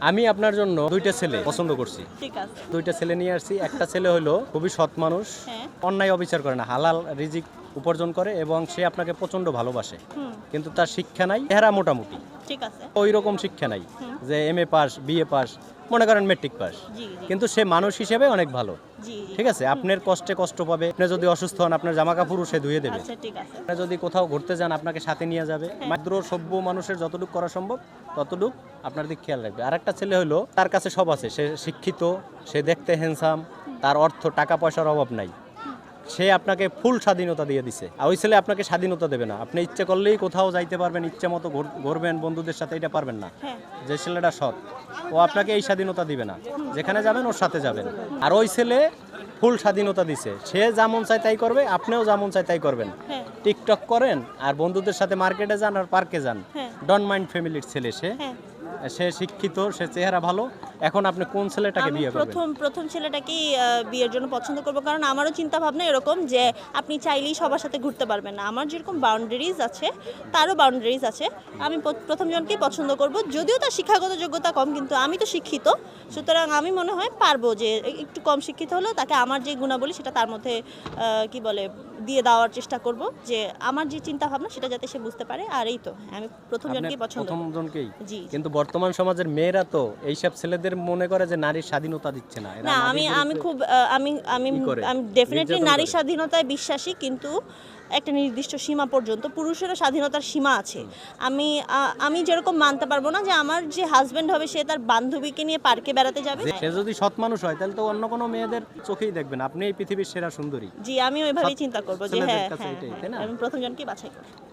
আমি আপনার জন্য দুইটা ছেলে পছন্দ করছি। ঠিক আছে। দুইটা ছেলে নিয়ে আসছি। একটা ছেলে হলো খুবই সৎ মানুষ হ্যাঁ। অন্যায় অবিচার করে না হালাল রিজিক উপার্জন করে এবং সে আপনাকে প্রচণ্ড ভালোবাসে। কিন্তু তার শিক্ষা নাই এরা মোটামুটি। ঠিক আছে। ওই রকম শিক্ষা নাই যে M A pass BA pass মনে করেন মেট্রিক পাস কিন্তু সে মানুষ হিসেবে অনেক ভালো। ঠিক আছে? আপনার কষ্টে কষ্ট পাবে আপনি যদি অসুস্থ হন আপনার জামা কাপড়ও সে ধুয়ে দেবে। আচ্ছা আপনি যদি কোথাও ঘুরতে যান আপনাকে সাথে নিয়ে যাবে। মাত্র সভ্য মানুষের যতটুকু করা সম্ভব ততটুক আপনার দিক খেয়াল রাখবে। আর একটা ছেলে হলো তার কাছে সব আছে। সে শিক্ষিত সে দেখতে হ্যান্ডসাম তার অর্থ টাকা পয়সার অভাব নাই। সে আপনাকে ফুল স্বাধীনতা দিয়ে দিছে। আর ওই ছেলে আপনাকে স্বাধীনতা দেবে না। আপনি ইচ্ছে করলেই কোথাও যাইতে পারবেন ইচ্ছে মতো ঘুরবেন বন্ধুদের সাথে এটা পারবেন না। হ্যাঁ। যে ছেলেটা সৎ ও আপনাকে এই স্বাধীনতা দিবে না। যেখানে যাবেন ওর সাথে যাবেন। আর ওই ছেলে ফুল স্বাধীনতা দিছে। সে যেমন চায় তাই করবে আপনিও যেমন চায় তাই করবেন। হ্যাঁ। টিকটক করেন আর বন্ধুদের সাথে মার্কেটে যান আর পার্কে যান। ডন মাইন্ড ফ্যামিলির ছেলে সে। হ্যাঁ। সে শিক্ষিত সে চেহারা ভালো। এখন আপনি কোন ছেলেটাকে বিয়ে করবেন? প্রথম প্রথম ছেলেটাকেই বিয়ের জন্য পছন্দ করব। কারণ আমারও চিন্তা ভাবনা এরকম যে আপনি চাইলেই সবার সাথে ঘুরতে পারবেন না। আমার যেরকম বাউন্ডারিজ আছে তারও বাউন্ডারিজ আছে। আমি প্রথম জনকেই পছন্দ করব। যদিও তার শিক্ষাগত যোগ্যতা কম কিন্তু আমি তো শিক্ষিত। সুতরাং আমি মনে হয় পারব যে একটু কম শিক্ষিত হলেও তাকে আমার যে গুণাবলী সেটা তার মধ্যে আহ, কি বলে দিয়ে দেওয়ার চেষ্টা করব। যে আমার যে চিন্তা ভাবনা সেটা যাতে সে বুঝতে পারে। আর এই তো আমি প্রথম জনকেই পছন্দ প্রথম জনকেই? জি। কিন্তু বর্তমান সমাজের মেয়েরা তো এইসব ছেলেদের মনে করে যে নারীর স্বাধীনতা দিচ্ছে না। না আমি আমি খুব আমি আমি আমি ডেফিনেটলি নারী স্বাধীনতায় বিশ্বাসী কিন্তু একটা নির্দিষ্ট সীমা পর্যন্ত পুরুষেরও স্বাধীনতার সীমা আছে। আমি আমি যেরকম মানতে পারব না যে আমার যে হাজবেন্ড হবে সে তার বান্ধবীকে নিয়ে পার্কে বেড়াতে যাবে? সে যদি সৎ মানুষ হয় তাহলে তো অন্য কোনো মেয়েদের চোখেই দেখবেন। আপনি এই পৃথিবীর সেরা সুন্দরী। জি আমি ওইভাবেই চিন্তা করব যে হ্যাঁ হ্যাঁ হ্যাঁ? আমি প্রথম জনকেই বাছাই করব।